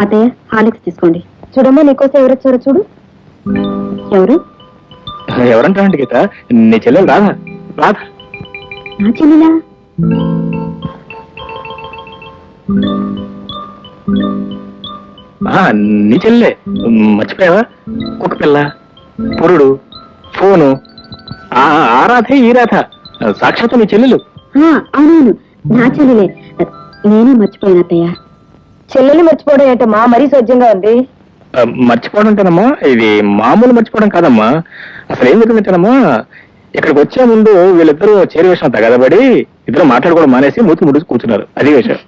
అత్తయ్య హాలిక్స్ తీసుకోండి. చూడమ్మా నీకోసం ఎవరు వచ్చారో చూడు. ఎవరు? ఎవరంటారండి గీత? నీ చెల్లెలు రాదా రాదా నా చెల్లిలా? నీ చెల్లెలే. మర్చిపోయావా? కుక్క పిల్ల పురుడు ఫోను. ఆ రాధే ఈ రాధ. సాక్షాత్ నీ చెల్లెలు. ఆ, అవునవును. నా చెల్లెలే. నేనే మర్చిపోయాను అత్తయ్య. చెల్లెలు మర్చిపోవడం ఏంటమ్మా మరీ సోజ్యంగా ఉంది. ఆ, మర్చిపోవడం అంటేనమ్మా ఇది మామూలు మర్చిపోవడం కాదమ్మా. అసలు ఏం జరిగిందంటేనమ్మా ఇక్కడికి వచ్చే ముందు వీళ్ళిద్దరూ చేరి విషయం తగదబడి ఇద్దరు మాట్లాడుకోవడం మానేసి మూతి ముడుచు కూర్చున్నారు. అది విషయం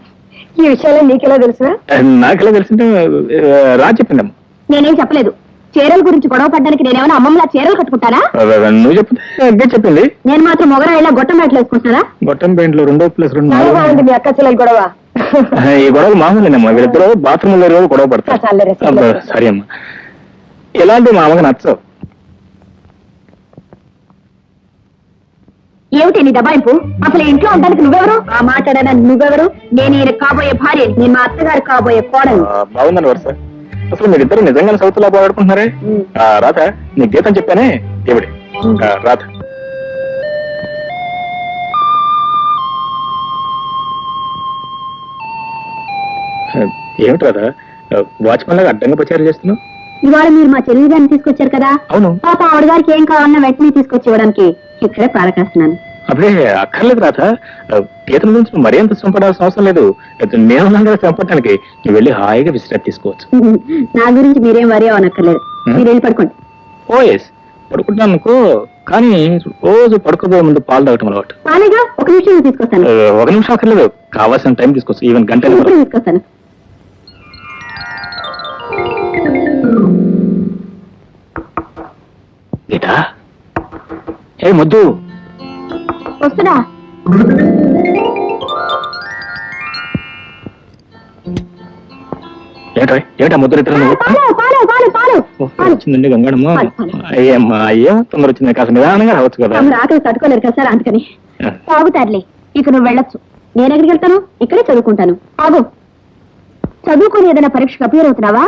ఈ విషయాలు నీకెలా తెలుసా ఆ, నాకెలా తెలిసింటే ఆ, రా చెప్పిందమ్మా నేనేం చెప్పలేదు. చీరల గురించి గొడవ పడ్డానికి నేనేమైనా అమ్మమ్మలా చీరలు కట్టుకుంటానా? ఆ, నువ్వు చెప్తే అగ్గే చెప్పింది నేను మాత్రం మొగరాయిలా గొట్టం మెట్లు వేసుకుంటున్నానా? గొట్టం పెయింట్లో రెండో ప్లస్ రెండు చాలా నాలుగు. బాగుంది మీ అక్క చెల్లెలు గొడవ. ఈ గొడవలు మామూలేనమ్మా. వీళ్ళిద్దరు బాత్రూమ్లో రోజు గొడవ పడతారు. సరే అమ్మా. ఇలాంటి మా అమ్మకి నచ్చవు. ఏమిటి నీ దబాయింపు? అసలు ఇంట్లో ఉండడానికి నువ్వెవరు? ఆ మాట్లాడనా నువ్వెవరు? నేను ఈయన కాబోయే భార్య నేను మా అత్తగారు కాబోయే కోడలు. బాగుందండి వరుస. అసలు మీరిద్దరు నిజంగానే సౌత్ లా. ఆ, రాధ నీ గీతం చెప్పానే? దేవుడి ఆ, ఏమిటి రాధ? వాచ్మెన్ లాగా అడ్డంగా ప్రచారం చేస్తున్నావు? ఇవాళ మీరు మా చెల్లి గారిని తీసుకొచ్చారు కదా? అవును. పాప ఆవిడ గారికి ఏం కావాలన్నా వెంటనే తీసుకొచ్చి ఇవ్వడానికి ఇక్కడే పాలకేస్తున్నాను అప్పుడే అక్కర్లేదు రాత గీతల నువ్వు మరీ అంత శ్రమపడాల్సిన అవసరం లేదు. నేను కదా నువ్వు వెళ్ళి హాయిగా విశ్రాంతి తీసుకోవచ్చు. నా గురించి మీరేం వరి అవనక్కర్లేదు. మీరు వెళ్ళి పడుకోండి. Oh yes. పడుకుంటాను అనుకో కానీ రోజు పడుకోబోయే ముందు పాలు తాగటం అలవాటు. పాలేగా? ఒక నిమిషం తీసుకొస్తాను. ఒక నిమిషం అక్కర్లేదు. కావాల్సిన టైం తీసుకోవచ్చు ఈవెన్ గంట అయినా ఇప్పుడు పర్వాలేదు. తీసుకొస్తాను. గీత ఏ ముద్దు. వస్తున్నా. ఏంటో ఏంటా ముద్దు ఇద్దరు నువ్వు? వచ్చిందండి గంగడమ్మా. అయ్యమ్మా అయ్యో తొందర వచ్చింది? కాస్త నిదానంగా రావచ్చు కదా. ఆకలి తట్టుకోలేరు కదా సార్ అందుకని. తాగుతారులే. ఇక నువ్వు వెళ్ళొచ్చు. నేను ఎక్కడికి వెళ్తాను? ఇక్కడే చదువుకుంటాను. ఆగు. చదువుకొని ఏదైనా పరీక్షకు అపియర్ అవుతున్నావా?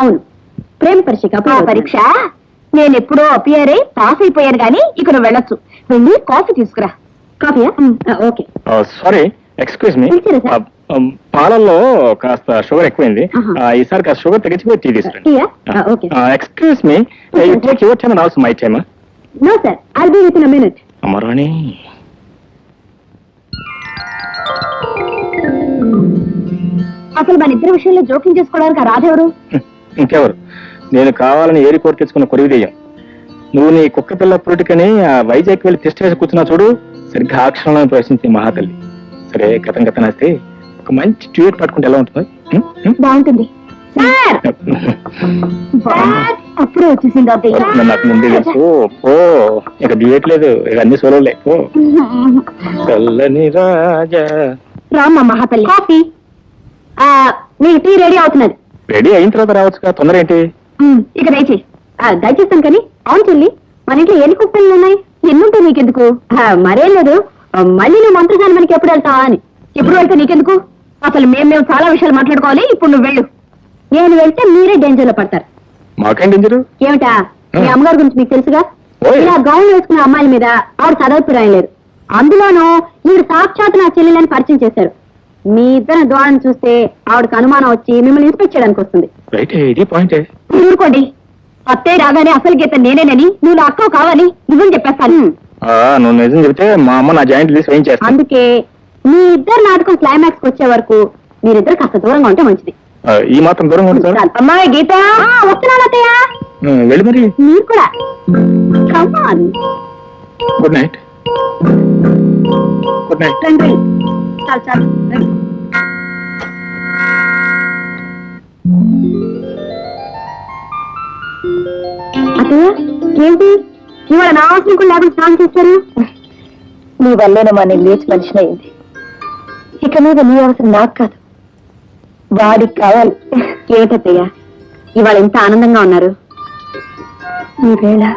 అవును. ప్రేమ పరీక్షకు పరీక్ష? నేను ఎప్పుడో అపియర్ అయి పాస్ అయిపోయాను గానీ ఇక నువ్వు వెళ్ళొచ్చు. వెళ్ళి కాఫీ తీసుకురా. కాఫీయా? ఓకే. Sorry excuse me. పిలిచారా సార్? పాలల్లో కాస్త షుగర్ ఎక్కువైంది. ఈసారి కాస్త షుగర్ తగ్గించిపోయి టీ తీసుకురండి. టీయా? Okay. Excuse me. You take your time also my time no sir I'll be with in minute అమరాణి. అసలు మన ఇద్దరి విషయంలో జోక్యం చేసుకోవడానికి ఆ రాధెవరు ఇంకెవరు? నేను కావాలని ఏరి కోరి తెచ్చుకున్న కొరివి దెయ్యం. నువ్వు నీ కుక్క పిల్ల పురుటికని ఆ వైజాగ్ వెళ్ళి టెస్ట్ వేసి కూర్చున్నా చూడు సరిగ్గా ఆ క్షణంలో మహాతల్లి. సరే గతం గతం వేస్తే ఒక మంచి ట్యూట్ పట్టుకుంటే ఎలా ఉంటుంది? బాగుంటుంది. అప్పుడే వచ్చేసింది నాకు ముందే తెలుసు. ఓ ఇక దియట్లేదు ఇక అన్ని సోలోలే ఓ చల్లని రాజా. రామ్మ మహాతల్లి. కాఫీ. ఆ, మీ టీ రెడీ అవుతున్నది. రెడీ అయిన తర్వాత రావచ్చు తొందర ఏంటి? ఇక దయచేయి. ఆ, దయచేస్తాను కానీ అవును చెల్లి మన ఇంట్లో ఎన్ని కుక్కలు ఉన్నాయి? ఎన్నుంటాయి నీకెందుకు? మరేం లేదు. మళ్ళీ నువ్వు మంత్రసాని మనకి ఎప్పుడు వెళ్తావా అని. ఎప్పుడు వెళ్తే నీకెందుకు? అసలు మేము మేము చాలా విషయాలు మాట్లాడుకోవాలి ఇప్పుడు నువ్వు వెళ్ళు. నేను వెళ్తే మీరే డేంజర్లో పడతారు. మాకేం డేంజరు ఏమిటా? మీ అమ్మగారి గురించి మీకు తెలుసుగా. ఇలా గౌన్ వేసుకున్న అమ్మాయిల మీద ఆవిడ చదవపురాయం లేదు అందులోనూ ఈవిడ సాక్షాత్ నా చెల్లెలని పరిచయం చేశారు. మీ ఇద్దరు ద్వారం చూస్తే ఆవిడకి అనుమానం వచ్చి మిమ్మల్ని ఇన్స్పెక్ట్ చేయడానికి వస్తుంది. రైట్ ఇది పాయింటే మీరు ఊరుకోండి. అత్తయ్య రాగానే అసలు గీత నేనేనని నువ్వు నా అక్క కావాలి నిజం చెప్పేస్తాను. ఆ, నువ్వు నిజం చెబితే మా అమ్మ నా జాయింట్ తీసి చేస్తాను అందుకే మీ ఇద్దరు నాటకం క్లైమాక్స్ వచ్చే వరకు మీరిద్దరు కాస్త దూరంగా ఉంటే మంచిది. ఈ మాత్రం దూరంగా ఉంది సార్. అమ్మాయి గీత. వస్తున్నాను అత్తయ్య. వెళ్ళి మరి. మీరు కూడా. Come on good night good night రండి చాలు చాలు. రండి. ఏంటి? ఇవాళ నా అవసరం కూడా లేకుండా స్నానం చేశారు? నీ వల్లేనమ్మా నేను లేచి మనిషిని అయింది. ఇక మీద నీ అవసరం నాకు కాదు. వాడికి కావాలి. ఏమిటత్తయ్య ఇవాళ ఎంత ఆనందంగా ఉన్నారు? ఈ వేళ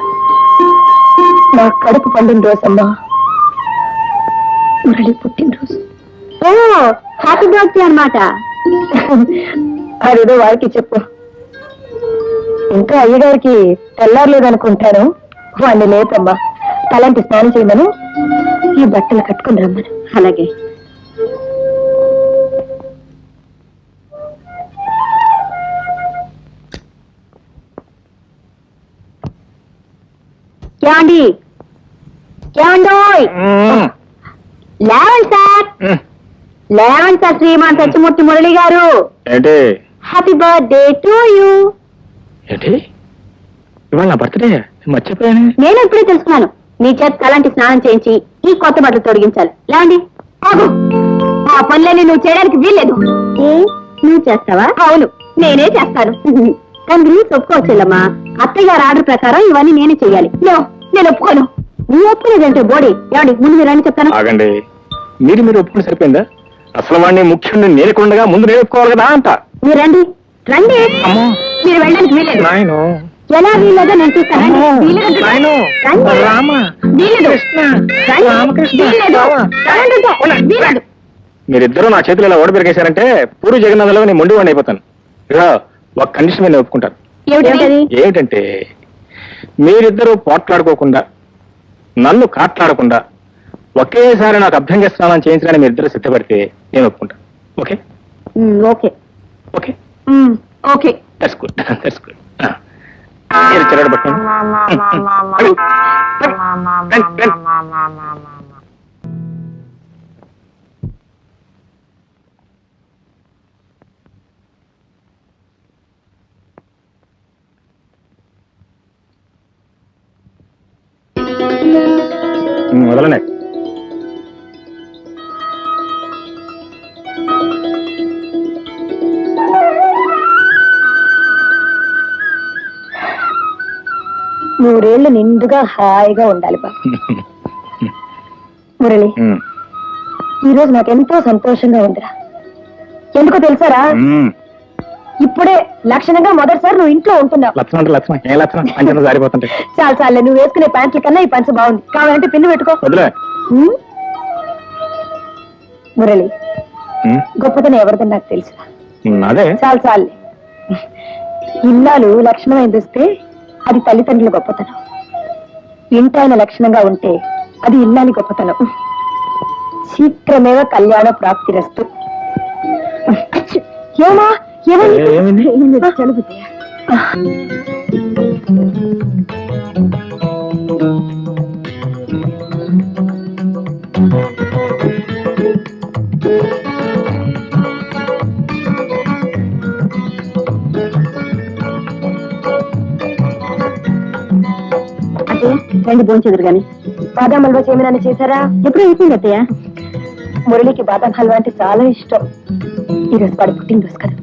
నా కడుపు పండిన రోజమ్మా. మురళి పుట్టినరోజు. ఓ హ్యాపీ బర్త్డే అన్నమాట. అదేదో వారికి చెప్పు. ఇంకా అయ్యగారికి తెల్లారలేదనుకుంటాను. వాడిని లేపమ్మా. తలంటి స్నానం చేయమను. ఈ బట్టలు కట్టుకుని రమ్మను. అలాగే. ఏమండి? ఏమండోయ్ లేవండి సార్. లేవండి సార్ శ్రీమాన్ సత్యమూర్తి మురళి గారు. ఏంటి? హ్యాపీ బర్త్డే టు యూ ఏంటి? ఇవాళ నా బర్త్డే మర్చిపోయాను. నేను ఇప్పుడే తెలుసుకున్నాను. నీ చేత తలాంటి స్నానం చేయించి ఈ కొత్త బట్టలు తొడిగించాలి. లేవండి? ఆ పనులన్నీ నువ్వు చేయడానికి వీల్లేదు. ఏ? నువ్వు చేస్తావా? అవును. నేనే చేస్తాను. కానీ గ్రీన్స్ ఒప్పుకోవచ్చులమ్మా అత్తయ్య గారి ఆర్డర్ ప్రకారం ఇవన్నీ నేనే చెయ్యాలి. నేను ఒప్పుకోను నువ్వు ఒప్పుకోలేదంటే బోడీ ఏమండి ముందు మీరు రండి చెప్తాను ఆగండి మీరు మీరు ఒప్పుకుని సరిపోయిందా అసలు వాడిని ముఖ్యుడిని నేనకుండగా ముందు నేను ఒప్పుకోవాలి కదా అంట మీరు రండి రండి అమ్మో. మీరు వెళ్ళడానికి వీల్లేదు నాయను ఎలా వీల్లేదో నేను చూస్తాను రండి. అమ్మో. వీల్లేదంటే నాయను. రండి. రామ. వీల్లేదు. కృష్ణ. రండి. రామకృష్ణ. వీల్లేదు. రామ. రండి అంటే. వీల్లేదు. మీరిద్దరూ నా చేతులు ఇలా ఓడి పెరిగేశారంటే పూరి జగన్నాథంలో నేను మొండి వాడిని అయిపోతాను ఇక ఒక కండిషన్ మీద నేను ఒప్పుకుంటాను ఏమిటది ఏమిటంటే మీరిద్దరూ పోట్లాడుకోకుండా నన్ను కాట్లాడకుండా ఒకేసారి నాకు అభ్యంగ స్నానం చేయించడానికి మీరిద్దరు సిద్ధపడితే నేను ఒప్పుకుంటాను okay? Okay. Okay? Okay. That's good that's good మీరు వదలనే నూరేళ్ళు నిండుగా హాయిగా ఉండాలి బాబు. మురళి ఈ రోజు నాకు ఎంతో సంతోషంగా ఉందిరా. ఎందుకో తెలుసారా. ఇప్పుడే లక్షణంగా మొదటిసారి నువ్వు ఇంట్లో ఉంటున్నావు. లక్షణం అంటే లక్షణం. ఏ లక్షణం? అంచనా జారిపోతుంటే. చాలు చాలే నువ్వు వేసుకునే ప్యాంట్ల కన్నా ఈ పంచ బాగుంది. కావాలంటే పిన్ను పెట్టుకో. వదిలే. ఉమ్? మురళి ఉమ్, గొప్పతనం ఎవరిదని నాకు తెలుసు. ఉమ్, అదే. చాలు చాలు ఇల్లాలు లక్షణమైన చూస్తే అది తల్లిదండ్రుల గొప్పతనం. ఇంటాయన లక్షణంగా ఉంటే అది ఇల్లాని గొప్పతనం. శీఘ్రమేవ కళ్యాణ ప్రాప్తి రస్తు. ఏమా? ఏమైంది? అత్తయ్య రండి భోంచెదురు గాని. బాదాం హల్వా చేయమని చేశారా? ఎప్పుడు అయిపోయింది అత్తయ్య? మురళికి బాదాం హల్వా అంటే చాలా ఇష్టం. ఈరోజు వాడి పుట్టినరోజు కదా.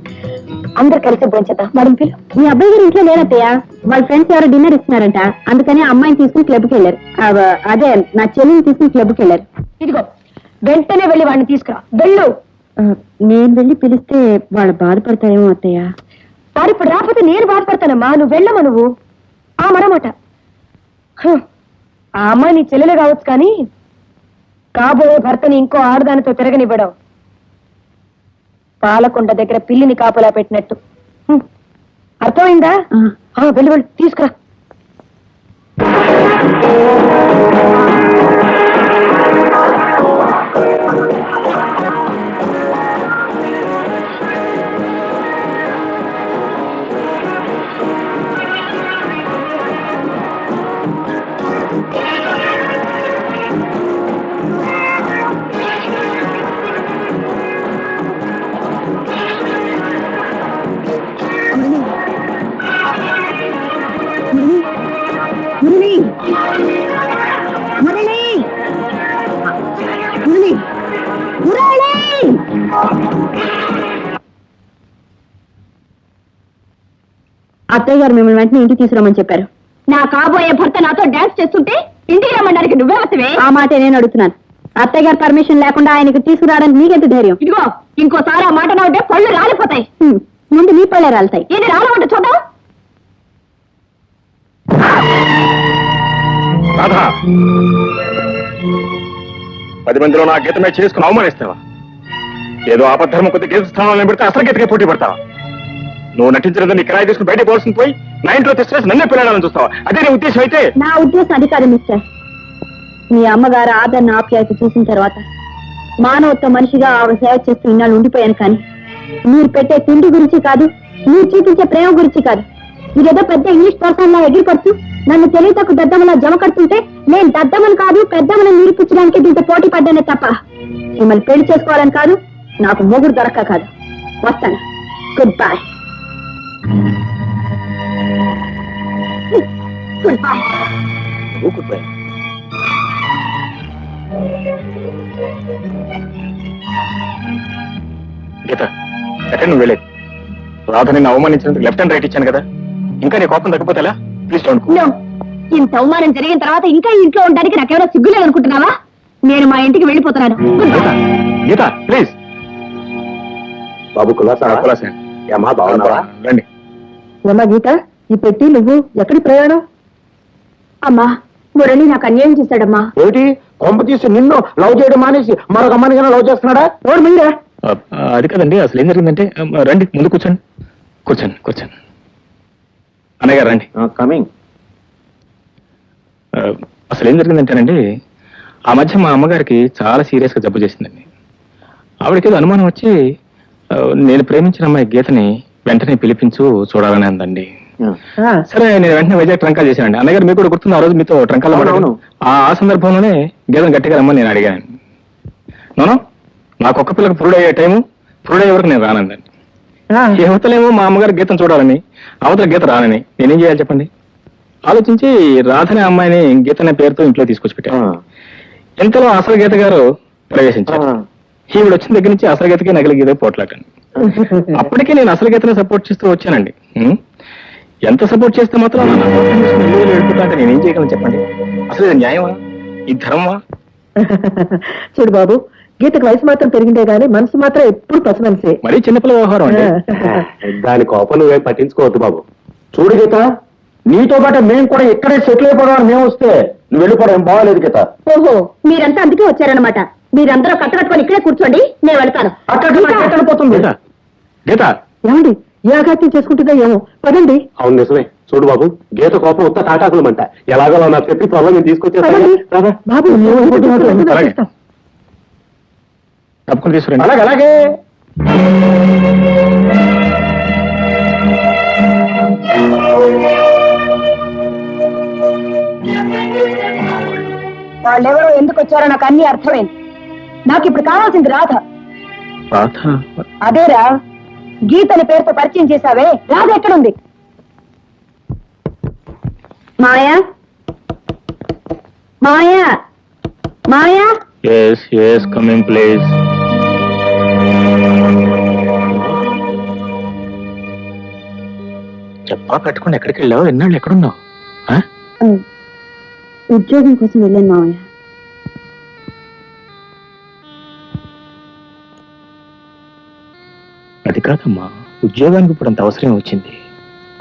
అందరు కలిసి భోంచేద్దాం పిలు మీ అబ్బాయి గారు ఇంట్లో లేరత్తయ్య వాళ్ళ ఫ్రెండ్స్ ఎవరో డిన్నర్ ఇస్తున్నారంట. అందుకని అమ్మాయిని తీసుకుని క్లబ్కి వెళ్ళారు. అవ- అదే నా చెల్లిని తీసుకుని క్లబ్కి వెళ్ళారు. ఇదిగో వెంటనే వెళ్ళి వాడిని తీసుకురా. వెళ్ళు. నేను వెళ్ళి పిలిస్తే వాళ్ళు బాధపడతారేమో అత్తయ్య. వారు ఇప్పుడు రాకపోతే నేను బాధపడతానమ్మా. నువ్వు వెళ్ళమా నువ్వు. ఆ మరమాట హ్, ఆ అమ్మాయి నీ చెల్లెలు కావచ్చు కానీ కాబోయే భర్తని ఇంకో ఆడదానితో తిరగనివ్వడం. పాలకొండ దగ్గర పిల్లిని కాపలా పెట్టినట్టు. అర్థమైందా? ఆ, వెళ్ళి వెళ్ళి తీసుకురా. అత్తయ్య గారు మిమ్మల్ని వెంటనే ఇంటికి తీసుకురమ్మని చెప్పారు. నా కాబోయే భర్త నాతో డాన్స్ చేస్తుంటే ఇంటికి రమ్మడానికి నువ్వే వస్తవే? ఆ మాట నేను అడుగుతున్నాను. అత్తయ్య గారి పర్మిషన్ లేకుండా ఆయనకి తీసుకురావడానికి నీకెంత ధైర్యం? ఇదిగో ఇంకోసారి ఆ మాట నా పళ్ళు రాలిపోతాయి. ముందు నీ పళ్ళే రాలుతాయి. ఇది రాలమంట చూద్దాం. రాధా. పది మందిలో నా గీతమే చేసుకుని అవమానిస్తావా? ఏదో అబద్ధం కొద్ది గీత స్థానంలో పెడితే అసలు గీతకే పోటీ పడతావా? నువ్వు నటించడం నీ కిరాయి తీసుకుని బయట పోవాల్సింది పోయి నా ఇంట్లో తెచ్చేసి నన్నే పిల్లడాలని చూస్తావా? అదే నీ ఉద్దేశం అయితే. నా ఉద్దేశం అది కాదు మిస్టర్. మీ అమ్మగారు ఆదరణ ఆప్యాయత చూసిన తర్వాత మానవత్వ మనిషిగా ఆవిడ సేవ చేస్తూ ఇన్నాళ్ళు ఉండిపోయాను కానీ మీరు పెట్టే తిండి గురించి కాదు మీరు చూపించే ప్రేమ గురించి కాదు. మీరేదో పెద్ద ఇంగ్లీష్ పర్సన్ లా ఎగిరిపడుతూ నన్ను తెలియతకు దద్దమలా జమ కడుతుంటే నేను దద్దమని కాదు పెద్దమని నిరూపించడానికి దీంతో పోటీ పడ్డానే తప్ప మిమ్మల్ని పెళ్ళి చేసుకోవాలని కాదు నాకు మొగుడు దొరక్క కాదు. వస్తాను. Good bye good bye Geetha ఎక్కడ నువ్వు వెళ్ళేది రాధ నిన్ను అవమానించినందుకు లెఫ్ట్ అండ్ రైట్ ఇచ్చాను కదా. ఇంకా నీ కోపం తగ్గిపోతే ఎలా ప్లీజ్ డోంట్. ఇంత అవమానం జరిగిన తర్వాత ఇంకా ఇంట్లో ఉండడానికి నాకేమైనా సిగ్గులేదు అనుకుంటున్నావా నేను మా ఇంటికి వెళ్ళిపోతున్నాను. గీత గీత ప్లీజ్ బాబు కులాసా కులాసా. ఏమా బాగున్నావా? రండి. అమ్మా గీత? ఈ పెట్టి నువ్వు ఎక్కడి ప్రయాణం? అమ్మా మురళి నాకు అన్యాయం చేశాడమ్మా. ఏమిటి? కొంప తీసి నిన్ను లవ్ చేయడం మానేసి మరొక అమ్మాయిని లవ్ చేస్తున్నాడా? రోడ్ మీరా అది కదండి అసలు ఏం జరిగిందంటే రండి ముందు కూర్చోండి. కూర్చోండి కూర్చోండి. అన్నయ్య గారు రండి. కమింగ్. ఆ, అసలు ఏం జరిగిందంటేనండి ఆ మధ్య మా అమ్మగారికి చాలా సీరియస్గా జబ్బు చేసిందండి. ఆవిడకి ఏదో అనుమానం వచ్చి నేను ప్రేమించిన అమ్మాయి గీతని వెంటనే పిలిపించు చూడాలని అందండి. సరే నేను వెంటనే వైజాగ్ ట్రంకాల్ చేశానండి. అన్నయ్య గారు మీకు కూడా గుర్తుంది? ఆ రోజు మీతో ట్రంకాల్లో అవునవును. ఆ ఆ సందర్భంలోనే గీతను గట్టిగా రమ్మని నేను అడిగాను. నోను నాకు ఒక్క పిల్లకి పురుడు అయ్యే టైము పురుడు అయ్యే వరకు నేను రానందండి. యువతలేమో మా అమ్మగారు గీతం చూడాలని అవతల గీత రానని. నేనేం చేయాలి చెప్పండి? ఆలోచించి రాధనే అమ్మాయిని గీత అనే పేరుతో ఇంట్లో తీసుకొచ్చి పెట్టాను. ఇంతలో అసలు గీత గారు ప్రవేశించారు. ఈవిడ వచ్చిన దగ్గర నుంచి అసలు గీతకి నగలి గీత పోట్లాటండి. అప్పటికే నేను అసలు గీతనే సపోర్ట్ చేస్తూ వచ్చానండి? ఎంత సపోర్ట్ చేస్తే మాత్రం నా కోసం తీసుకుని ఇల్లు ఇల్లు వెళ్ళిపోతా అంటే నేనేం చేయగలను చెప్పండి? అసలు ఇది న్యాయమా? ఇది ధర్మమా? చూడు బాబు గీతకు వయసు మాత్రం పెరిగిందే గానీ మనసు మాత్రం ఎప్పుడు పసిమనిసే. మరీ చిన్నపిల్ల వ్యవహారం అండి. దాని కోపం నువ్వేం పట్టించుకోవద్దు బాబు. చూడు గీత నీతో పాటు మేము కూడా ఇక్కడే సెటిల్ అయిపోవడం మేము వస్తే నువ్వు వెళ్ళిపోవడం ఏం బాగాలేదు గీత. ఓహో మీరంతా అందుకే వచ్చారనమాట మీరందరూ కట్టకట్టుకొని ఇక్కడే కూర్చోండి నేను వెళ్తాను. అక్కడ ఎక్కడ పోతుంది. గీత ఏమండి ఏ చేసుకుంటుందో ఏమో. పదండి. అవును నిజమే. చూడు బాబు గీత కోపం ఉత్త తాటాకులమంట. ఎలాగో నాకు చెప్పి త్వరలో నేను. తీసుకొచ్చేస్తాను బాబు. తప్పకుండా తీసుకురండి. అలాగే. వాళ్ళెవరో ఎందుకు వచ్చారో నాకు అన్ని అర్థమైంది. నాకు ఇప్పుడు కావాల్సింది రాధ. రాధ? అదేరా గీతని పేరుతో పరిచయం చేశావే రాధ ఎక్కడుంది? Maya? Maya? Maya? Yes yes coming please చెప్పా కట్టుకుని ఎక్కడికి వెళ్ళావు? ఎన్నాళ్ళు ఎక్కడున్నావు? ఆ? ఉద్యోగం కోసం వెళ్ళాను మావయ్య. అది కాదమ్మా ఉద్యోగానికి ఇప్పుడు అంత అవసరం వచ్చింది.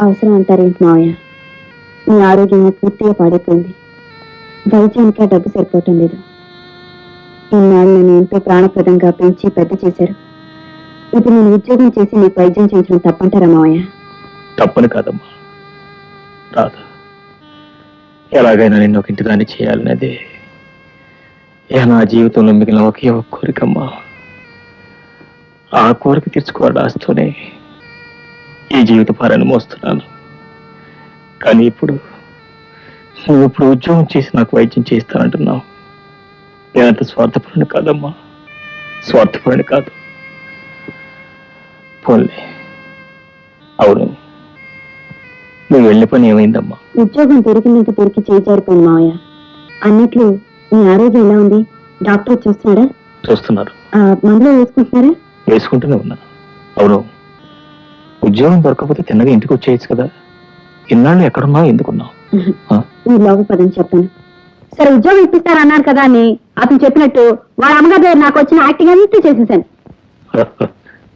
అవసరం అంటారేంటి మావయ్య? మీ ఆరోగ్యం పూర్తిగా పాడైపోయింది. వైద్యానికి ఆ డబ్బు సరిపోవటం లేదు. ఇన్నాళ్ళు నన్ను ఎంతో ప్రాణప్రదంగా పెంచి పెద్ద చేశారు. ఇప్పుడు నేను ఉద్యోగం చేసి మీకు వైద్యం చేయించడం తప్పంటారా మావయ్య? తప్పని కాదమ్మా. రాధ ఎలాగైనా నిన్ను ఒక ఇంటి దాన్ని చేయాలనేది నా జీవితంలో మిగిలిన ఒకే ఒక కోరికమ్మా. ఆ కోరిక తీర్చుకోవాలి ఆస్తూనే ఈ జీవిత భారాన్ని మోస్తున్నాను. కానీ ఇప్పుడు నువ్వు ఇప్పుడు ఉద్యోగం చేసి నాకు వైద్యం చేయిస్తానంటున్నావు. నేనంత స్వార్థపరుని కాదమ్మా. స్వార్థపరుని కాదు. పోన్లే. అవును. నువ్వు వెళ్ళే పని ఏమైందమ్మా? ఉద్యోగం దొరికినంత దొరికి చేజారిపోయింది మావయ్య. అన్నట్లు మీ ఆరోగ్యం ఎలా ఉంది? డాక్టర్ చూస్తున్నారు. ఆ, మందులు వేసుకుంటున్నారా? వేసుకుంటూనే ఉన్నా. అవును ఉద్యోగం దొరకకపోతే తిన్నగా ఇంటికి వచ్చేయచ్చు కదా. ఇన్నాళ్ళు ఎక్కడున్నావు ఎందుకున్నావు లోపు పదని చెప్పాను. సరే ఉద్యోగం ఇప్పిస్తారన్నారు కదా అని అతను చెప్పినట్టు వాళ్ళ అమ్మగారి దగ్గర నాకు వచ్చిన యాక్టింగ్ అంతా చేసేసాను.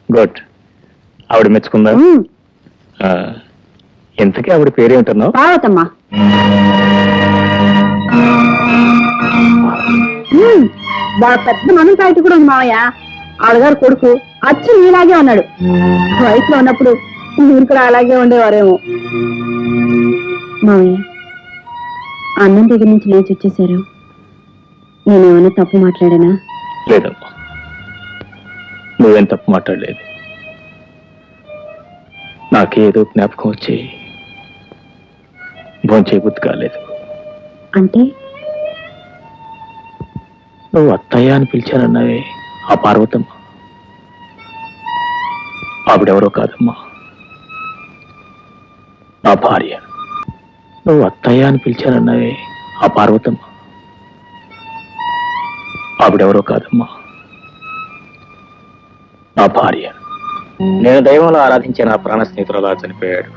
గుడ్. ఆవిడ మెచ్చుకుందా? ఉమ్, ఆ, ఇంతకీ ఆవిడ పేరేమిటన్నావు? పార్వతమ్మా. ఉమ్, పెద్ద మనం పార్టీ కూడా ఉంది మావయ్య. ఆడగారు కొడుకు అచ్చు నీలాగే ఉన్నాడు వయసులో ఉన్నప్పుడు మీరు కూడా అలాగే ఉండేవారేమో. మావయ్య అన్నం దగ్గర నుంచి లేచి వచ్చేసారు. నేనేమైనా తప్పు మాట్లాడానా? లేదమ్మా. నువ్వేం తప్పు మాట్లాడలేదు. నాకేదో జ్ఞాపకం వచ్చి భోంచేయబుద్ధి కాలేదు. అంటే? నువ్వు అత్తయ్య అని పిలిచానన్నావే. ఆ పార్వతమ్మ. ఆవిడెవరో కాదమ్మా. నా భార్య. నువ్వు అత్తయ్య అని పిలిచానన్నావే ఆ పార్వతమ్మ. ఆవిడెవరో కాదమ్మా. నా భార్య. నేను దైవంలో ఆరాధించే నా ప్రాణ స్నేహితులు అలా చనిపోయాడు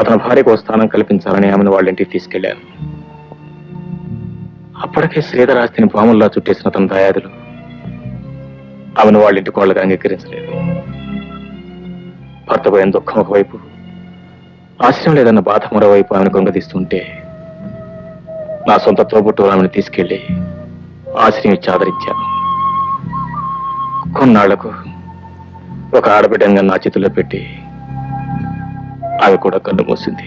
అతని భార్యకు ఓ స్థానం కల్పించాలని ఆమెను వాళ్ళ ఇంటికి తీసుకెళ్ళాను అప్పటికే శ్రీధరాస్తిని పాముల్లా చుట్టేసిన తన దయాదులు. ఆమెను వాళ్ళ ఇంటి కోళ్ళగా అంగీకరించలేదు. భర్త పోయిన దుఃఖం ఒకవైపు ఆశ్రయం లేదన్న బాధ మరోవైపు ఆమెను గొంగదీస్తుంటే నా సొంత తోబుట్టు ఆమెను తీసుకెళ్ళి ఆశ్రయం ఇచ్చి ఆదరించాను కొన్నాళ్ళకు ఒక ఆడబిడ్డంగా నా చేతిలో పెట్టి ఆమె కూడా కన్ను మూసింది.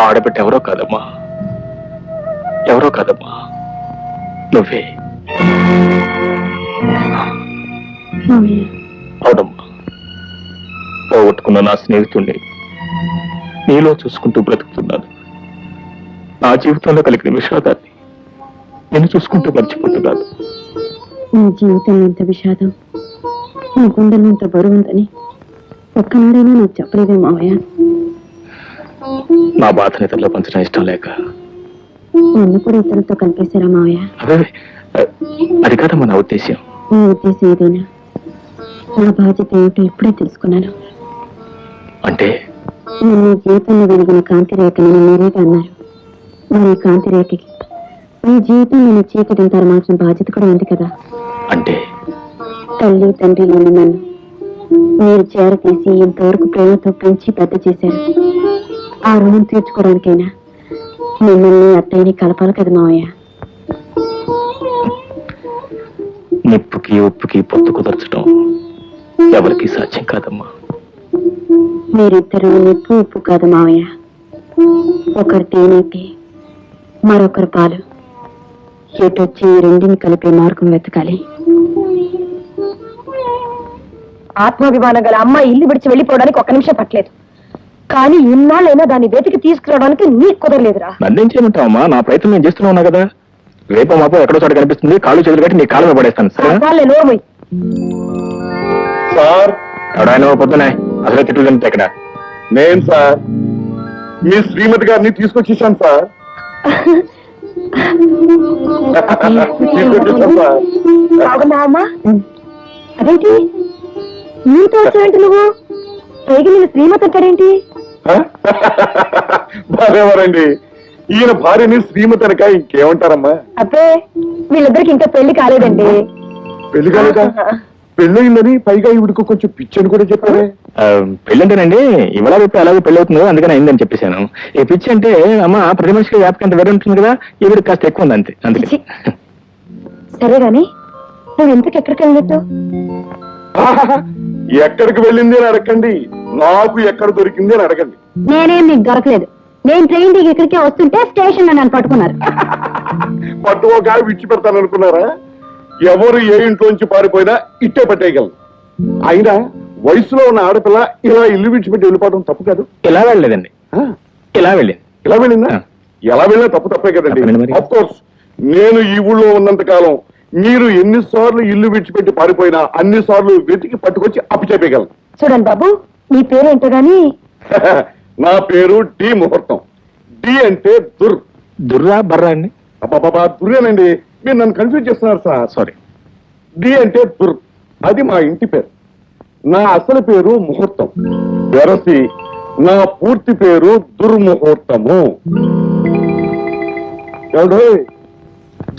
ఆ ఆడబిడ్డ ఎవరో కాదమ్మా. ఎవరో కాదమ్మా. నువ్వే. అవునమ్మా. పోగొట్టుకున్న నా స్నేహితుణ్ణి నీలో చూసుకుంటూ బ్రతుకుతున్నాను. నా జీవితంలో కలిగిన విషాదాన్ని నేను చూసుకుంటూ మర్చిపోతున్నాను. నీ జీవితంలో ఇంత విషాదం నీ గుండెలో ఇంత బరువు ఉందని ఒక్కనాడైనా నాకు చెప్పలేదే మావయ్య. నా బాధని ఇతరులో పంచడం ఇష్టం లేక నన్ను కూడా ఇతరులతో కలిపేశారా మావయ్య? అదే కాదమ్మా నా ఉద్దేశ్యం. నీ ఉద్దేశం ఏదైనా? నా బాధ్యత ఏమిటో ఇప్పుడే తెలుసుకున్నాను. అంటే? నేను నీ జీవితంలో వెలిగిన కాంతి రేఖని మీరేగా అన్నారు. మరి ఈ కాంతి రేఖకి నీ జీవితం నేను చీకటిని తరమాల్సిన బాధ్యత కూడా ఉంది కదా. అంటే? తల్లి తండ్రి లేని నన్ను మీరు చేర తీసి ఇంతవరకు ప్రేమతో పెంచి పెద్ద చేశారు. ఆ రుణం తీర్చుకోవడానికైనా మిమ్మల్ని అత్తయ్యని కలపాలి కదా మావయ్య. నిప్పుకి ఉప్పుకి పొత్తు కుదర్చడం ఎవరికి సాధ్యం కాదమ్మా. మీరిద్దరు నిప్పు ఉప్పు కాదు మావయ్య. ఒకరు తేనైతే మరొకరు పాలు. ఎటొచ్చి ఈ రెండిని కలిపే మార్గం వెతకాలి? ఆత్మాభిమానం గల అమ్మాయి ఇల్లు విడిచి వెళ్ళిపోవడానికి ఒక నిమిషం పట్టలేదు. కానీ ఇన్నాళ్ళైనా దాన్ని వెతికి తీసుకురావడానికి నీకు కుదరలేదురా. నన్నేం చేయమంటావమ్మా? నా ప్రయత్నం నేను చేస్తూనే ఉన్నా కదా. రేపు మాపో ఎక్కడో చోట కనిపిస్తుంది. కాళ్ళు చేతులు కట్టి నీ కాళ్ళ పడేస్తాను. సరే వాళ్ళే నోర్మై సార్. ఎవడాయన పొద్దునే అసలు తిట్లు తింటే ఇక్కడ నేను సార్. మీ శ్రీమతి గారిని తీసుకొచ్చేసాను సార్. తీసుకొచ్చేసాను సార్. బాగున్నావమ్మా అదేంటి? నీతో వచ్చావేంటి నువ్వు? పైకి నేను శ్రీమతి అంటాడేంటి? బాగారండి ఈయన భార్యని శ్రీమతి అనక ఇంకేమంటారమ్మా? అబ్బే వీళ్ళిద్దరికి ఇంకా పెళ్ళి కాలేదండి. పెళ్ళి కాలేదా? పెళ్ళయిందని పైగా ఈవిడికి కొంచెం పిచ్చని కూడా చెప్పారే. పెళ్ళంటేనండి ఇవాళ రేపు ఎలాగో పెళ్ళి అవుతుందో అందుకని అయిందని చెప్పేశాను. ఈ పిచ్చి అంటే అమ్మ ప్రతి మనిషికి వ్యాపకం అంత వేరే ఉంటుంది కదా ఈవిడ కాస్త ఎక్కువ ఉంది అంతే అందుకే. సరే గాని నువ్వు ఇంతకు ఎక్కడికి వెళ్ళినట్టు? ఎక్కడికి వెళ్ళింది అని అడగండి. నాకు ఎక్కడ దొరికింది అని అడగండి. నేనేం నీకు దొరకలేదు. నేను ట్రైన్ దిగి ఇక్కడికే వస్తుంటే స్టేషన్లో నన్ను పట్టుకున్నారు. పట్టుకోక విడిచిపెడతాను అనుకున్నారా? ఎవరు ఏ ఇంట్లోంచి పారిపోయినా ఇట్టే పట్టేయగలరు అయినా వయసులో ఉన్న ఆడపిల్ల ఇలా ఇల్లు విడిచిపెట్టి వెళ్ళిపోవడం తప్పు కాదు. ఇలా వెళ్ళలేదండి? ఇలా వెళ్ళింది? ఇలా వెళ్ళిందా. ఎలా వెళ్ళినా తప్పు తప్పే కదండి. కోర్స్ నేను ఈ ఊళ్ళో ఉన్నంత కాలం మీరు ఎన్నిసార్లు ఇల్లు విడిచిపెట్టి పారిపోయినా అన్ని సార్లు వెతికి పట్టుకొచ్చి అప్పు చెప్పగలను. చూడండి బాబు నీ పేరేంటో గాని? నా పేరు డి ముహూర్తం. డి అంటే దుర్. దుర్రా బర్రా అండి? అబ్బాబాబా దుర్రేనండి. మీరు నన్ను కన్ఫ్యూజ్ చేస్తున్నారు సార్. సారీ డి అంటే దుర్. అది మా ఇంటి పేరు. నా అసలు పేరు ముహూర్తం. వెరసి నా పూర్తి పేరు దుర్ముహూర్తము. ఎవడో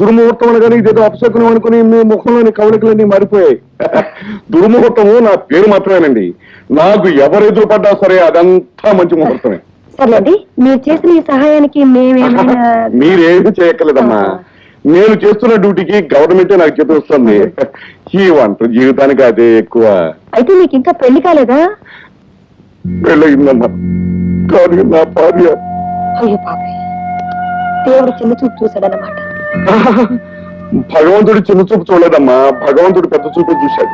దుర్ముహూర్తం అనగానే ఇదేదో అపశకునం అనుకుని మీ ముఖంలోని కవలికలన్నీ మారిపోయాయి. దుర్ముహూర్తము నా పేరు మాత్రమేనండి. నాకు ఎవరు ఎదురుపడ్డా సరే అదంతా మంచి ముహూర్తమే. సర్లేండి మీరు చేసిన ఈ సహాయానికి మేమేమైనా మీరేమి చేయక్కర్లేదమ్మా. నేను చేస్తున్న డ్యూటీకి గవర్నమెంటే నాకు జీతం ఇస్తుంది ఈ వంట జీవితానికి అదే ఎక్కువ. అయితే నీకు ఇంకా పెళ్ళి కాలేదా? పెళ్ళయిందమ్మా. కానీ నా భార్య అయ్యో దేవుడు చిన్న చూపు చూశాడనమాట భగవంతుడి చిన్న చూపు చూడలేదమ్మా. భగవంతుడు పెద్ద చూపే చూశాడు.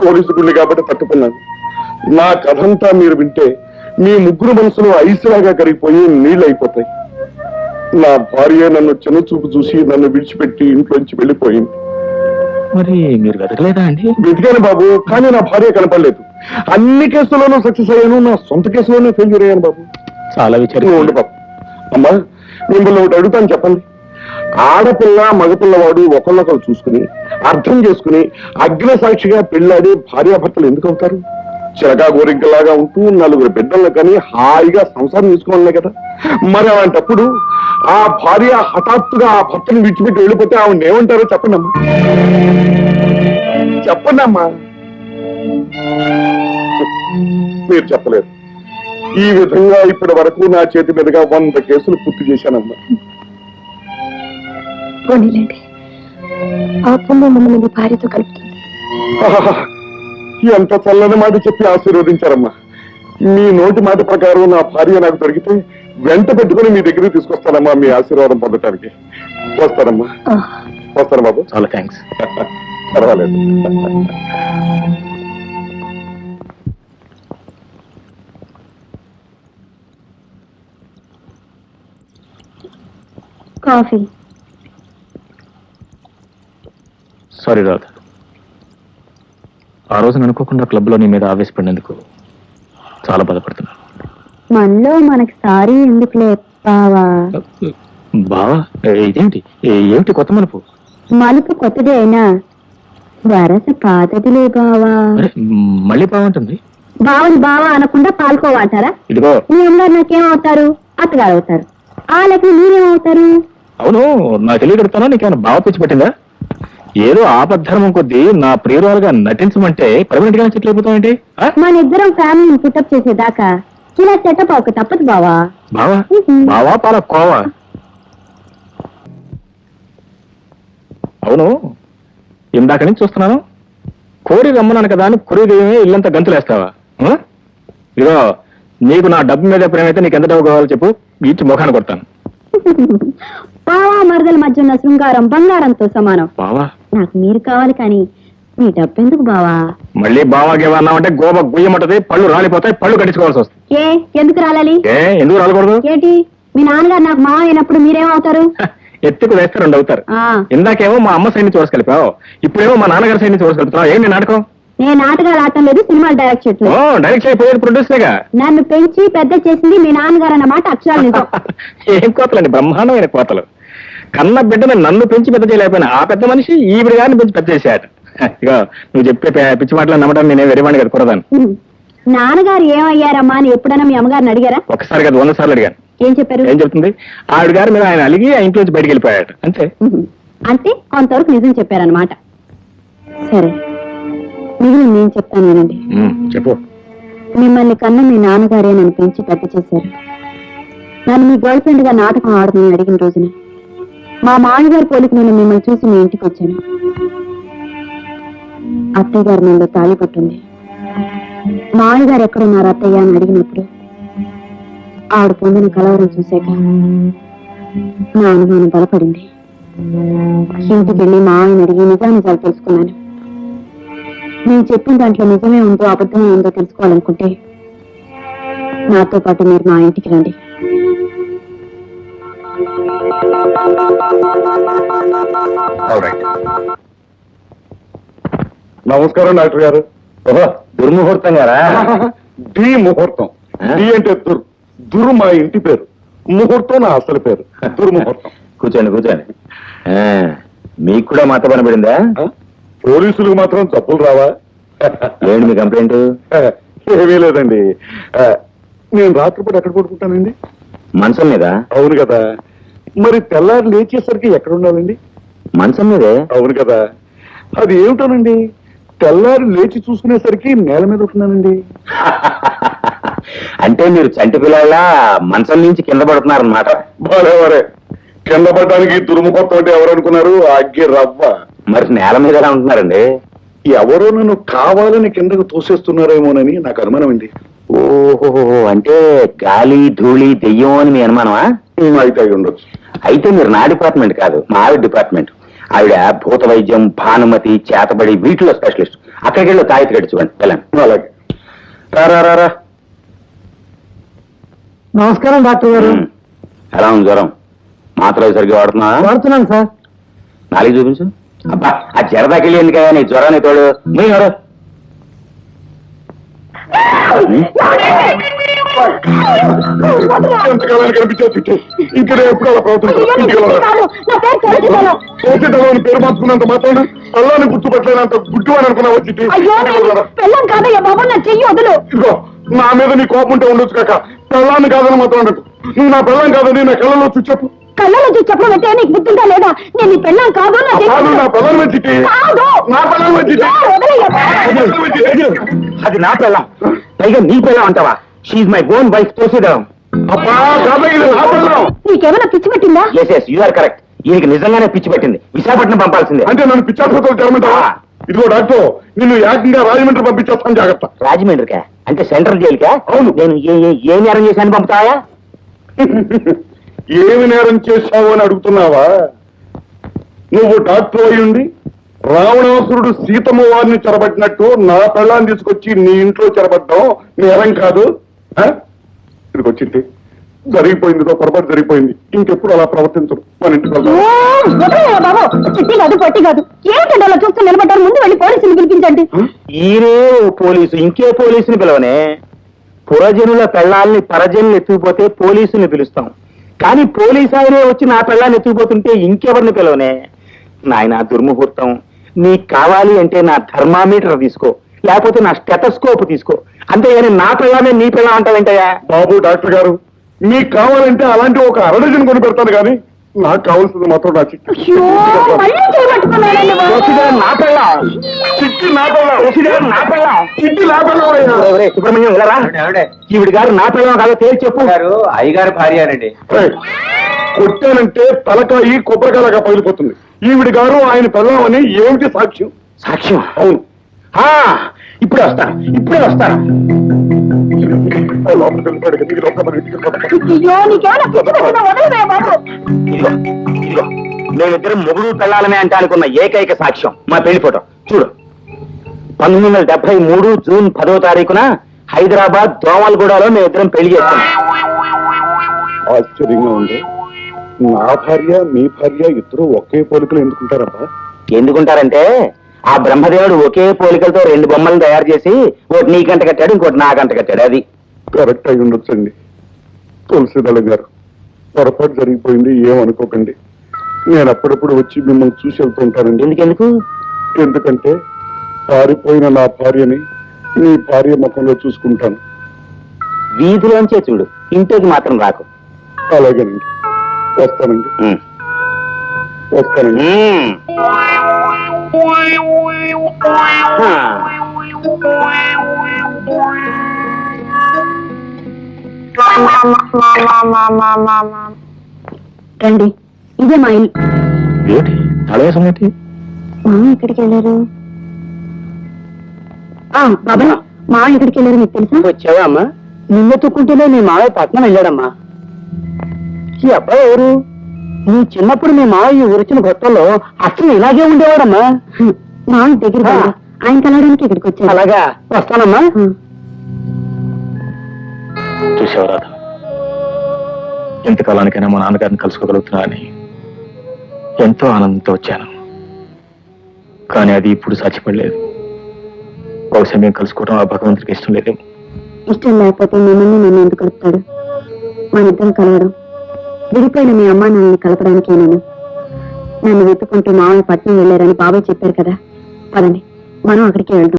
పోలీసు గుండె కాబట్టి తట్టుకున్నాను. నా కథంతా మీరు వింటే మీ ముగ్గురు మనసులో ఐసులాగా కరిగిపోయి నీళ్ళు అయిపోతాయి. నా భార్య నన్ను చిన్న చూపు చూసి నన్ను విడిచిపెట్టి ఇంట్లోంచి వెళ్ళిపోయింది. మరి మీరు వెతకలేదా అండి? వెతికాను బాబు కానీ నా భార్య కనపడలేదు. అన్ని కేసుల్లోనూ సక్సెస్ అయ్యాను నా సొంత కేసులోనే ఫెయిల్యూర్ అయ్యాను బాబు. చాలా విచారం ఉండు బాబు. అమ్మా మిమ్మల్ని ఒకటి అడుగుతాను చెప్పండి. ఆడపిల్ల మగపిల్లవాడు ఒకళ్ళొకరు చూసుకుని అర్థం చేసుకుని అగ్ని సాక్షిగా పెళ్ళాడి భార్యాభర్తలు ఎందుకు అవుతారు చిరగా గోరింకలాగా ఉంటూ నలుగురు బిడ్డలను కానీ హాయిగా సంసారం తీసుకోవాలనే కదా. మరి అలాంటప్పుడు ఆ భార్య హఠాత్తుగా ఆ భర్తను విడిచిపెట్టి వెళ్ళిపోతే ఆవిడ ఏమంటారో చెప్పండి అమ్మా చెప్పండి అమ్మా మీరు చెప్పలేదు. ఈ విధంగా ఇప్పటి వరకు నా చేతి మీదుగా వంద కేసులు పూర్తి చేశానమ్మా. పోనీలేండి. ఆ పుణ్యం మిమ్మల్ని మీ భార్యతో కలుపుతుంది. ఆహా! ఎంత చల్లని మాట చెప్పి ఆశీర్వదించారమ్మా. మీ నోటి మాట ప్రకారం నా భార్య నాకు దొరికితే వెంట పెట్టుకుని మీ దగ్గరికి తీసుకొస్తానమ్మా మీ ఆశీర్వాదం పొందటానికి. వస్తానమ్మా. ఆ, వస్తాను బాబు. చాలా థ్యాంక్స్ పర్వాలేదు. కాఫీ. సారీ రాధ. ఆ రోజున అనుకోకుండా క్లబ్లో నీ మీద ఆవేశపడినందుకు చాలా బాధపడుతున్నాను మనలో మనకి సారీ ఎందుకులే బావా? బావా ఇదేంటి? ఏమిటి కొత్త మలుపు? మలుపు కొత్తదే అయినా వరస పాతదిలే బావా. మళ్ళీ బాగుంటుంది బావని బావా అనకుండా పాల్కోవాటారా ఇదిగో. మీ అమ్మగారు నాకేమవుతారు? అత్తగారు అవుతారు. ఆ లెక్కన మీరేమవుతారు? అవును నా తెలియగడుతానా నీకేమైనా బావ పిచ్చి పట్టిందా? ఏదో ఆపద్ధర్మం కొద్దీ నా ప్రియురాలుగా నటించమంటే పర్మనెంట్గా ఆ? మన ఇద్దరం ఫ్యామిలీని పుట్టప్ చేసేదాకా ఇలా సెటప్ అవక తప్పదు బావా. బావా? బావా పాల కోవా? అవును. ఇందాక నుంచి చూస్తున్నాను. కోరి రమ్మన్నాను కదా అని కొరి దెయ్యమే ఇల్లంతా గంతులేస్తావా? ఆ? ఇదిగో నీకు నా డబ్బు మీద ప్రేమైతే నీకు ఎంత డబ్బు కావాలో చెప్పు ఇచ్చి ముఖాన్ని కొడతాను. బావా మరదల మధ్య ఉన్న శృంగారం బంగారంతో సమానం. బావా. నాకు మీరు కావాలి కానీ మీ డబ్బెందుకు బావా? మళ్ళీ బావా గేవా అన్నామంటే గోబ గుయ్యమంటది పళ్ళు రాలిపోతాయి పళ్ళు కట్టించుకోవాల్సి వస్తుంది. ఏ ఎందుకు రాలాలి? ఏ ఎందుకు రాలకూడదు? ఏంటి? మీ నాన్నగారు నాకు మావ అయినప్పుడు మీరేమవుతారు? ఎత్తుకు వేస్తే రెండు అవుతారు. ఆ. ఇందాకేమో మా అమ్మ సైడ్ నుంచి కలిపావు ఇప్పుడేమో మా నాన్నగారి సైడ్ నుంచి కలుపుతున్నావు. ఏంటి నాటకం? నేను నాటకాలు ఆడటం లేదు సినిమాలు డైరెక్ట్ ఓ చేయట్లేదు డైరెక్ట్ అయిపోయేది ప్రొడ్యూసర్గా నన్ను పెంచి పెద్ద చేసింది మీ నాన్నగారు అన్నమాట అక్షరాలు నిజం. ఏం కోతలండి బ్రహ్మాండమైన కోతలు. కన్న బిడ్డను నన్ను పెంచి పెద్ద చేయలేకపోయినా ఆ పెద్ద మనిషి ఈవిడ గారిని పెంచి పెద్ద చేశాడు. ఇక నువ్వు చెప్పే పిచ్చి మాటలు నమ్మడం నేనే వెరివాణి కదా కురదాను. నాన్నగారు ఏమయ్యారమ్మా అని ఎప్పుడైనా మీ అమ్మగారిని అడిగారా? ఒకసారి కదా వంద సార్లు అడిగాను. ఏం చెప్పారు? ఏం చెప్తుంది? ఆవిడ గారి మీద ఆయన అలిగి ఆ ఇంట్లో నుంచి బయటికి వెళ్ళిపోయాడు. అంతే. అంటే కొంతవరకు నిజం చెప్పారనమాట సరే. మిగిలిన నేను చెప్తాను వినండి. చెప్పు. మిమ్మల్ని కన్న మీ నాన్నగారే నన్ను పెంచి పెద్ద చేశారు. నన్ను మీ గర్ల్ ఫ్రెండ్గా నాటకం ఆడమని అడిగిన రోజున మా మామగారి పోలికి నేను మిమ్మల్ని చూసి మీ ఇంటికి వచ్చాను. అత్తయ్య గారు నన్ను తాళి పట్టుంది. మామగారు ఎక్కడున్నారు అత్తయ్య అని అడిగినప్పుడు ఆవిడ పొందిన కలవరం చూశాక నా అనుమానం బలపడింది. ఇంటికి వెళ్ళి మా ఆయన అడిగి నిజానిజాలు తెలుసుకున్నాను. నేను చెప్పిన దాంట్లో నిజమే ఉందో అబద్ధమే ఉందో తెలుసుకోవాలనుకుంటే నాతో పాటు మీరు మా ఇంటికి రండి. నమస్కారం డాక్టర్ గారు. దుర్ముహూర్తం గారా? డి ముహూర్తం. డి అంటే దుర్ దుర్ మా ఇంటి పేరు. ముహూర్తం నా అసలు పేరు. దుర్ముహూర్తం. కూర్చోండి కూర్చోండి. మీకు కూడా మాత పని పడిందా ఆ? పోలీసులకు మాత్రం తప్పులు రావా? ఏంటి మీ కంప్లైంట్? ఏమీ లేదండి. నేను రాత్రిపూట ఎక్కడ పడుకుంటానండి? మంచం మీద? అవును కదా. మరి తెల్లారి లేచేసరికి ఎక్కడ ఉండాలండి మంచం మీదే. అవును కదా. అది ఏమిటోనండి? తెల్లారి లేచి చూసుకునేసరికి నేల మీద ఉంటున్నానండి అంటే మీరు చంటి పిల్లల మంచం నుంచి కింద పడుతున్నారన్నమాట. బాలేవరే కింద పడ్డానికి దుర్ముహూర్తం అంటే ఎవరు అనుకున్నారు అగ్గి రవ్వ. మరి నేల మీద ఎలా ఉంటున్నారండి? ఎవరో నన్ను కావాలని కిందకు తోసేస్తున్నారేమోనని నాకు అనుమానం అండి ఓహో అంటే గాలి ధూళి దెయ్యం అని మీ అనుమానమా? అయితే అయి ఉండొచ్చు. అయితే మీరు నా డిపార్ట్మెంట్ కాదు మా ఆవిడ డిపార్ట్మెంట్. ఆవిడ భూత వైద్యం భానుమతి చేతబడి వీటిలో స్పెషలిస్ట్. అక్కడికి వెళ్ళి తాయితీ గడి చూడండి వెళ్ళండి. అలాగే. రా, రా, రా, రా. నమస్కారం డాక్టర్ గారు. ఉమ్. ఎలా ఉంది జ్వరం? మాత్రలు సరిగ్గా వాడుతున్నా వాడుతున్నాను సార్. నాలుగు చూపించు. అబ్బా ఆ జరదాకెళ్ళి ఎందుకయ్యా నీ జ్వరాన్ని తోడు? మీ ఎవరు? ఎంతకాలానికి కనిపించావు ఎప్పుడు అలా పేరు మార్చుకున్నంత మాత్రాన అల్లాని గుర్తుపట్టలేనంత గుడ్డు అని అనుకున్నావు? చిట్టి నా ఇదిగో మీద నీ కోపం ఉంటే ఉండొచ్చు కాక. పెళ్ళాన్ని కాదని మాత్రం నువ్వు నా పెళ్ళం కాదని నా కళ్ళలో చూసి చెప్పు. కళ్ళలో చూసి చెప్పడం అంటే నీకు బుద్ధిందా లేదా? నేను ఈ పెళ్ళం కాదు నా కాదు నా కాదు. నా. అది నా పిల్లం పైగా నీ పిల్లం అంటావా? షీఈ్ మై ఓన్ వైఫ్ తోసేదాం. నా నీకేమైనా పిచ్చి పెట్టిందా? Yes yes you are correct ఈయనకి నిజంగానే పిచ్చి పెట్టింది. విశాఖపట్నం పంపాల్సిందే. అంటే నన్ను పిచ్చాసుపత్రులు ఇదిగో డాక్టర్ నిన్ను ఏకంగా రాజమండ్రి పంపించేస్తాను జాగ్రత్త. రాజమండ్రికా? అంటే సెంట్రల్ జైలుకా? అవును. నేను ఏ- ఏ- ఏ నేరం చేశాను పంపుతావా? ఏమి నేరం చేశావు అని అడుగుతున్నావా? నువ్వు డాక్టర్ అయ్యుండి రావణాసురుడు సీతమ్మ వారిని చెరబట్టినట్టు నా పెళ్ళాన్ని తీసుకొచ్చి నీ ఇంట్లో చెరబడ్డాం నేరం కాదు ఆ? ఇదిగో చిట్టి జరిగిపోయిందిదో పొరపాటు జరిగిపోయింది. ఇంకెప్పుడు అలా ప్రవర్తించరు. మన ఇంటికి ఓ, వెళ్దాం వదిలేయ్యా బాబు. చిట్టి కాదు పట్టి కాదు. ఏమిటండి అలా చూస్తూ నిలబడ్డారు? ముందు వెళ్ళి పోలీసులు పిలిపించండి. ఈరే పోలీసు ఇంకే పోలీసుని పిలవనే. పురజనుల పెళ్ళాల్ని పరజనులు ఎత్తుకుపోతే పోలీసుని పిలుస్తాం. కానీ పోలీసు ఆయనే వచ్చి నా పిల్లాన్ని ఎత్తుకుపోతుంటే ఇంకెవరిని పిలవనే? నాయన దుర్ముహూర్తం. నీకు కావాలి అంటే నా థర్మామీటర్ తీసుకో. లేకపోతే నా స్టెటస్కోప్ తీసుకో. అంతేగాని నా పిల్లనే నీ పిల్ల అంటావేంటయ్యా? బాబు డాక్టర్ గారు మీకు కావాలంటే అలాంటి ఒక అరడజన్ కొని పెడతాను కానీ నాకు కావాల్సింది మాత్రం నా చిట్టి. అయ్యో మళ్ళీ చేయబట్టుకున్నాడండి బాబు. వసుదేవ నా పిల్లం. చిట్టి నా పిల్ల. వసుదేవ నా పిల్లం. చిట్టి నా పిల్లవయ్యా. ఒరేయ్, సుబ్రహ్మణ్యం ఇలా రా. ఈవిడ గారు నా పిల్లం కాదో తేల్చి చెప్పు. అయ్యగారు భార్యనండి. ఏయ్, కొట్టానంటే తలకాయి కొబ్బరికాయలాగా పగిలిపోతుంది. ఈవిడి గారు ఆయన పెళ్ళామని ఏమిటి సాక్ష్యం? సాక్ష్యం అవును. ఆ, ఇప్పుడే వస్తాను ఇప్పుడే వస్తాను మేమిద్దరం మొగుడు పెళ్ళాలనే అంటే అనుకున్న ఏకైక సాక్ష్యం. మా పెళ్ళి ఫోటో. చూడు. పంతొమ్మిది వందల డెబ్బై మూడు జూన్ పదో తారీఖున హైదరాబాద్ దోమలగూడలో మేమిద్దరం పెళ్ళి చేస్తాం ఆశ్చర్యంగా ఉంది. నా భార్య మీ భార్య ఇద్దరు ఒకే పోలికలు ఎందుకుంటారబ్బా? ఎందుకుంటారంటే ఆ బ్రహ్మదేవుడు ఒకే పోలికలతో రెండు బొమ్మలను తయారు చేసి ఒకటి నీ గంట కట్టాడు ఇంకోటి నా గంట కట్టాడు. అది. కరెక్ట్ అయి ఉండొచ్చండి. తులసిదళ గారు పొరపాటు జరిగిపోయింది ఏమనుకోకండి. నేను అప్పుడప్పుడు వచ్చి మిమ్మల్ని చూసి వెళ్తుంటానండి ఎందుకెందుకు? ఎందుకంటే పారిపోయిన నా భార్యని మీ భార్య ముఖంలో చూసుకుంటాను. వీధిలోంచే చూడు ఇంటికి మాత్రం రాకు. అలాగేనండి. వస్తానండి. వస్తానండి. రండి. ఇదే మా ఇల్లు. ఏంటి? మా ఎక్కడికి వెళ్ళారు? ఆ, బాబాయ్ మా ఎక్కడికి వెళ్ళారు మీకు తెలుసా? వచ్చావా అమ్మా? నిన్న తుక్కుంటేనే మీ మావయ్య పట్నం వెళ్ళాడమ్మా. ఈ అబ్బాయి ఎవరు? నీ చిన్నప్పుడు మీ మావయ్య ఊరొచ్చిన కొత్తలో అసలు ఇలాగే ఉండేవాడమ్మా. మా దగ్గర. ఆయన కలవడానికి ఇక్కడికి వచ్చారు అలాగా? వస్తానమ్మా. చూసావు రాధ? ఎంతకాలానికైనా మా నాన్నగారిని కలుసుకోగలుగుతున్నా అని ఎంతో ఆనందంతో వచ్చాను. కానీ అది ఇప్పుడు సాధ్యపడలేదు. బహుశా మేము కలుసుకోవడం ఆ భగవంతుడికి ఇష్టం లేదేమో. ఇష్టం లేకపోతే మిమ్మల్ని నన్ను ఎందుకు కలుపుతాడు? మన ఇద్దరం కలవడం. విడిపోయిన మీ అమ్మా నాన్నని కలపడానికే నేను నన్ను వెతుకుంటూ మామయ్య పట్నం వెళ్ళారని బాబాయ్ చెప్పారు కదా. పదండి మనం అక్కడికి వెళ్తాం